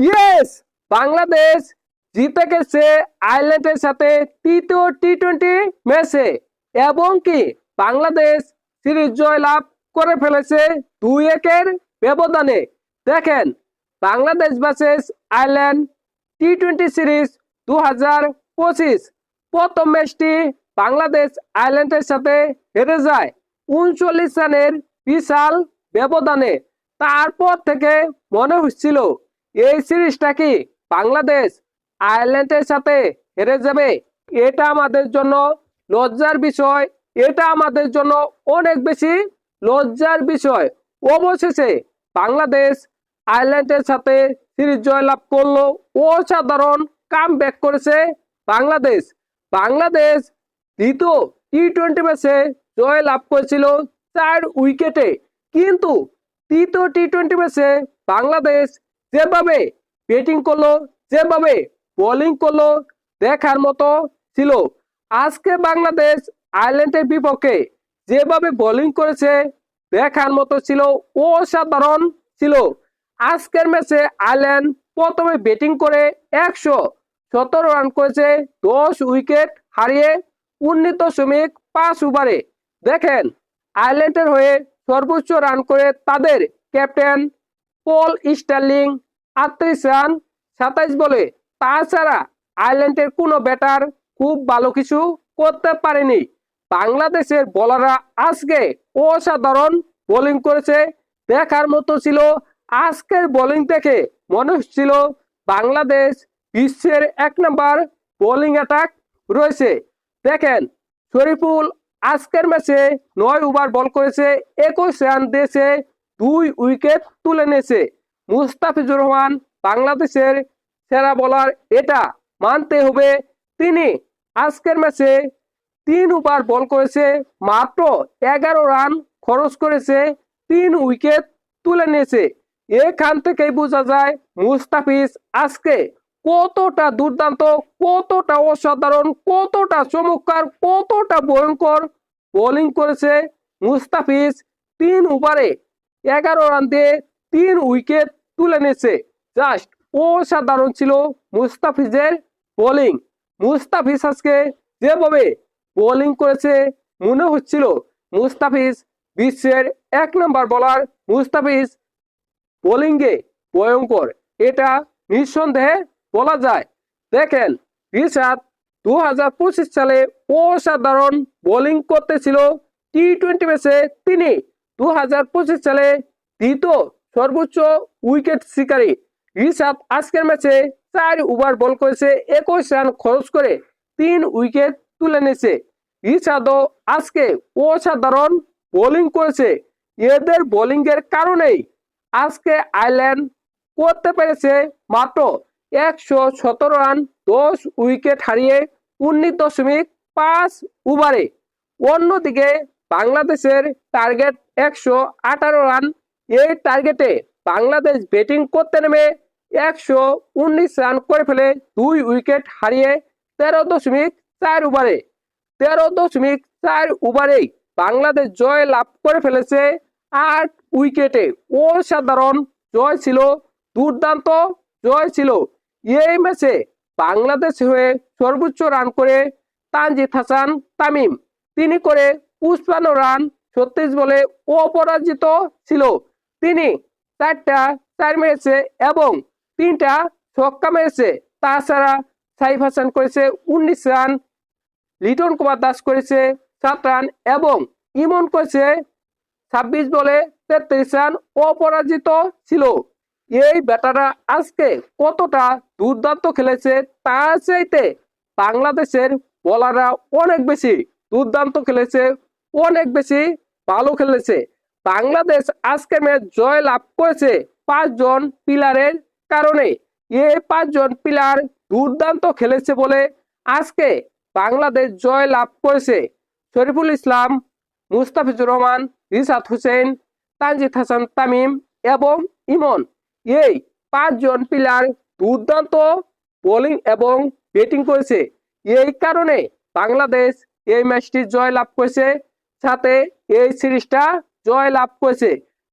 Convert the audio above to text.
Yes Bangladesh জিতে গেছে আয়ারল্যান্ডের সাথে তৃতীয় টি টোয়েন্টি ম্যাচে এবং কি বাংলাদেশ সিরিজ জয় লাভ করে ফেলেছে দুই একের ব্যবধানে। দেখেন, Bangladesh versus Ireland T twenty series দু হাজার পঁচিশ। প্রথম ম্যাচটি বাংলাদেশ আয়ারল্যান্ডের সাথে হেরে যায় উনচল্লিশ রানের বিশাল ব্যবধানে। তারপর থেকে মনে হচ্ছিল এই সিরিজটা কি বাংলাদেশ আয়ারল্যান্ডের সাথে হেরে যাবে? এটা আমাদের জন্য লজ্জার বিষয়। এটা আমাদের জন্য অনেক বেশি লজ্জার বিষয়। অবশেষে বাংলাদেশ আয়ারল্যান্ডের সাথে সিরিজ জয়লাভ করল। অসাধারণ কাম ব্যাক করেছে বাংলাদেশ। বাংলাদেশ দ্বিতীয় টি টোয়েন্টি ম্যাচে জয় লাভ করেছিল চার উইকেটে। কিন্তু তৃতীয় টি টোয়েন্টি ম্যাচে বাংলাদেশ যেভাবে ব্যাটিং করল, যেভাবে বোলিং করল, দেখার মতো ছিল। আজকে বাংলাদেশ আয়ারল্যান্ডের বিপক্ষে যেভাবে বোলিং করেছে, দেখার মতো ছিল, অসাধারণ ছিল। আজকের ম্যাচে আয়ারল্যান্ড প্রথমে ব্যাটিং করে একশো সতেরো রান করেছে, দশ উইকেট হারিয়ে উনিশ দশমিক পাঁচ ওভারে দেখেন, আয়ারল্যান্ডের হয়ে সর্বোচ্চ রান করে তাদের ক্যাপ্টেন পল স্টার্লিং আটত্রিশ রান, সাতাইশ বলে। তাছাড়া আয়ারল্যান্ডের কোনো ব্যাটার খুব ভালো কিছু করতে পারেনি। বাংলাদেশের বোলাররা আজকে অসাধারণ বোলিং করেছে। দেখার মতো ছিল, আজকের বোলিং দেখে মনে হচ্ছিল বাংলাদেশ বিশ্বের এক নম্বর বোলিং অ্যাটাক রয়েছে। দেখেন, শরীফুল আজকের ম্যাচে নয় ওভার বল করেছে, একুশ রান দিয়েছে দুই উইকেট তুলে নিয়েছে। মুস্তাফিজুর রহমান বাংলাদেশের সেরা বলার এটা মানতে হবে। তিনি আজকের ম্যাচে তিন ওভার বল করেছে, মাত্র এগারো রান খরচ করেছে, তিন উইকেট তুলে নিয়েছে। এখান থেকেই বোঝা যায় মুস্তাফিজ আজকে কতটা দুর্দান্ত, কতটা অসাধারণ, কতটা চমৎকার, কতটা ভয়ঙ্কর বোলিং করেছে। মুস্তাফিজ তিন ওভারে এগারো রান দিয়ে তিন উইকেট তুলে নিয়েছে। জাস্ট অসাধারণ ছিল মুস্তাফিজের বোলিং। মুস্তাফিজ আজকে যেভাবে বোলিং করেছে, মনে হচ্ছিল মুস্তাফিজ বিশ্বের এক নম্বর বলার। মুস্তাফিজ বোলিংয়ে ভয়ঙ্কর, এটা নিঃসন্দেহে বলা যায়। দেখেন, রিশাদ দু হাজার পঁচিশ সালে অসাধারণ বোলিং করতেছিল। টি টোয়েন্টি ম্যাচে তিনি দু হাজার পঁচিশ সালে দ্বিতীয় সর্বোচ্চ উইকেট শিকারী রিশাদ আজকের ম্যাচে চার ওভার বল করেছে, একুশ রান খরচ করে তিন উইকেট তুলে নিয়েছে। রিশাদও আজকে অসাধারণ বোলিং করেছে। এদের বোলিং এর কারণেই আজকে আয়ারল্যান্ড করতে পেরেছে মাত্র একশো সতেরো রান, দশ উইকেট হারিয়ে উনিশ দশমিক পাঁচ ওভারে। অন্যদিকে বাংলাদেশের টার্গেট একশো আঠারো রান এই টার্গেটে বাংলাদেশ ব্যাটিং করতে নেমে একশো উনিশ রান করে ফেলে দুই উইকেট হারিয়ে তেরো দশমিক চার ওভারে তেরো দশমিক চার ওভারেই বাংলাদেশ জয় লাভ করে ফেলেছে আট উইকেটে অসাধারণ জয় ছিল, দুর্দান্ত জয় ছিল। এই ম্যাচে বাংলাদেশ হয়ে সর্বোচ্চ রান করে তানজিদ হাসান, তামিম। তিনি করে পুষ্পান্ন রান ছত্রিশ বলে অপরাজিত ছিল। তিনি চারটা চার মেরেছে এবং তিনটা ছক্কা মেরেছে। তাছাড়া সাইফ হাসান করেছে উনিশ রান, লিটন কুমার দাস করেছে সাত রান এবং ইমন করেছে ছাব্বিশ বলে তেত্রিশ রান অপরাজিত ছিল। এই ব্যাটাররা আজকে কতটা দুর্দান্ত খেলেছে তার চাইতে বাংলাদেশের বোলাররা অনেক বেশি দুর্দান্ত খেলেছে অনেক বেশি ভালো খেলেছে। বাংলাদেশ আজকে ম্যাচ জয় লাভ করেছে পাঁচজন পিলারের কারণে। এই পাঁচজন পিলার দুর্দান্ত খেলেছে বলে আজকে বাংলাদেশ জয় লাভ করেছে। শরীফুল ইসলাম, মুস্তাফিজুর রহমান রিসাত হোসেন, তানজিদ হাসান, তামিম এবং ইমন। এই পাঁচজন পিলার দুর্দান্ত বোলিং এবং ব্যাটিং করেছে। এই কারণে বাংলাদেশ এই ম্যাচটি জয় লাভ করেছে সাথে এই সিরিজটা জয় লাভ করেছে।